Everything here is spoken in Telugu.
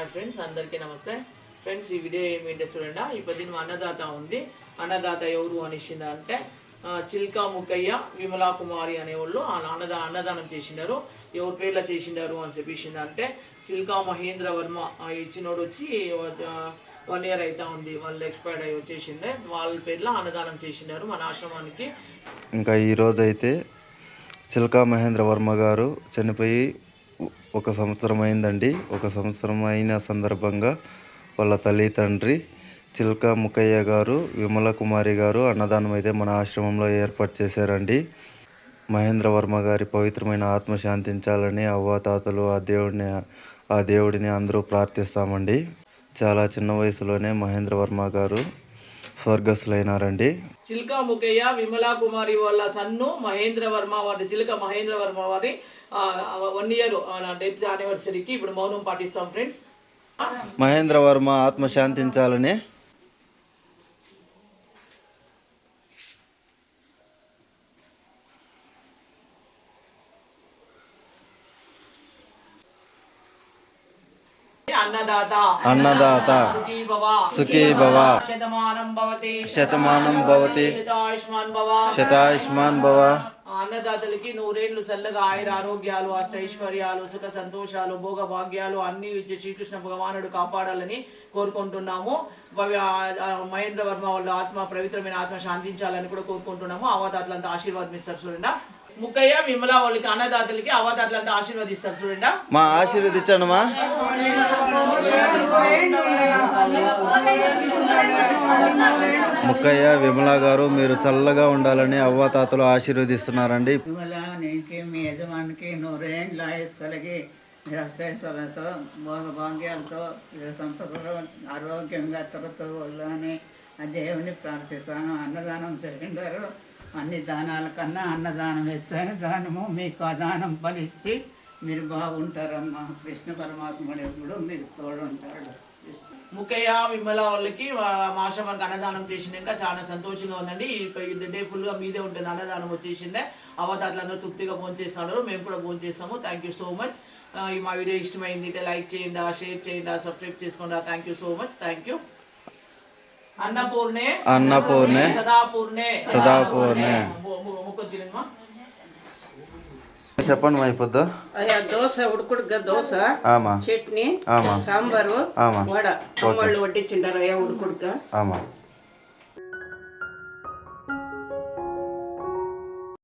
హాయ్ ఫ్రెండ్స్ అందరికీ నమస్తే. ఫ్రెండ్స్ ఈ వీడియో ఏమిటంటే చూడండి? ఇప్పుడు దీని అన్నదాత ఉంది. అన్నదాత ఎవరు అనేసింది అంటే చిల్కా ముక్కయ్య విమలా కుమారి అనేవాళ్ళు. ఆ అన్నదా అన్నదానం చేసినారు ఎవరి పేర్ల చేసిండారు అని చెప్పేసింది అంటే చిల్కా మహేంద్ర వర్మ. ఇచ్చినోడు వచ్చి వన్ ఇయర్ అయితే ఉంది. వాళ్ళు ఎక్స్పైర్డ్ అయ్యి వచ్చేసింది. వాళ్ళ పేర్ల అన్నదానం చేసినారు మన ఆశ్రమానికి. ఇంకా ఈరోజైతే చిల్కా మహేంద్ర వర్మ గారు చనిపోయి ఒక సంవత్సరం అయిందండి ఒక సంవత్సరం అయిన సందర్భంగా వాళ్ళ తల్లి తండ్రి చిల్క ముక్కయ్య గారు విమల కుమారి గారు అన్నదానం అయితే మన ఆశ్రమంలో ఏర్పాటు చేశారండి. మహేంద్ర వర్మ గారి పవిత్రమైన ఆత్మ శాంతించాలని అవ్వాతాతలు ఆ దేవుడిని ఆ దేవుడిని అందరూ ప్రార్థిస్తామండి. చాలా చిన్న వయసులోనే మహేంద్ర వర్మ గారు స్వర్గస్థులైనారండి. చిల్కా ముఖయ్య విమలా కుమారి వాళ్ళ సన్ను మహేంద్ర వర్మ వారి చిలుక మహేంద్ర వర్మ వారి వన్ ఇయర్ డెత్ యానివర్సరీకి ఇప్పుడు మౌనం పాటిస్తాం ఫ్రెండ్స్ మహేంద్ర వర్మ ఆత్మ శాంతించాలని అన్నదాత సుఖీ భవ శతమానం భవతి శతాయుష్మాన్ భవ అన్నదాతలకి నూరేళ్ళు చల్లగా ఆయుర ఆరోగ్యాలు అష్టైశ్వర్యాలు సుఖ సంతోషాలు భోగ భాగ్యాలు అన్ని ఇచ్చి శ్రీకృష్ణ భగవానుడు కాపాడాలని కోరుకుంటున్నాము. మహేంద్ర వర్మ వాళ్ళ ఆత్మ పవిత్రమైన ఆత్మ శాంతించాలని కూడా కోరుకుంటున్నాము. అవతాతలంతా ఆశీర్వాదం ఇస్తారు చూడండి. ముక్కయ్య విమల వాళ్ళకి అన్నదాతలకి అవతాతలంతా ఆశీర్వదిస్తారు చూడండి. మా ఆశీర్వదించండమ్మా ముక్కయ్య విమలా గారు మీరు చల్లగా ఉండాలని అవ్వాతాతలు ఆశీర్వదిస్తున్నారండి. ఇవాళ మీ యజమానికి నూరేండ్ల ఆయుస్ కలిగి నిరాష్టైశ్వర్యంతో భోగ భాగ్యాలతో సంపదలో ఆరోగ్యంగా తొలతోలని ఆ దేవుని ప్రార్థిస్తాను. అన్నదానం జరిగిండారు. అన్ని దానాల కన్నా అన్నదానం ఇచ్చాను దానము మీకు ఆ దానం ఫలిచ్చి మీరు బాగుంటారమ్మా. కృష్ణ పరమాత్ముడు ఎప్పుడు మీకు తోడుంటాడు. ముక్కయ్య విమల వాళ్ళకి మా- మా ఆశ్రమానికి అన్నదానం చేసినాక చాలా సంతోషంగా ఉందండి. డే ఫుల్గా మీదే ఉంటుంది అన్నదానం వచ్చేసిందే. అవతారులందరూ తృప్తిగా ఫోన్ చేస్తున్నారు. మేము కూడా ఫోన్ చేస్తాము. థ్యాంక్ యూ సో మచ్ ఈ మా వీడియో ఇష్టమైంది అయితే లైక్ చేయండి షేర్ చేయండి సబ్స్క్రైబ్ చేసుకోండి. Thank you so much thank you అన్నపూర్ణే. అన్నపూర్ణే. సదాపూర్ణే. సదాపూర్ణే. ముక్కు తినమ్మా చెప్పండి మా అయిపోద్దా? అయ్యా దోశ ఉడుకుడుగా దోశ చట్నీ సాంబారు వడ. అయ్యా ఉడుకుడుగా ఆమా.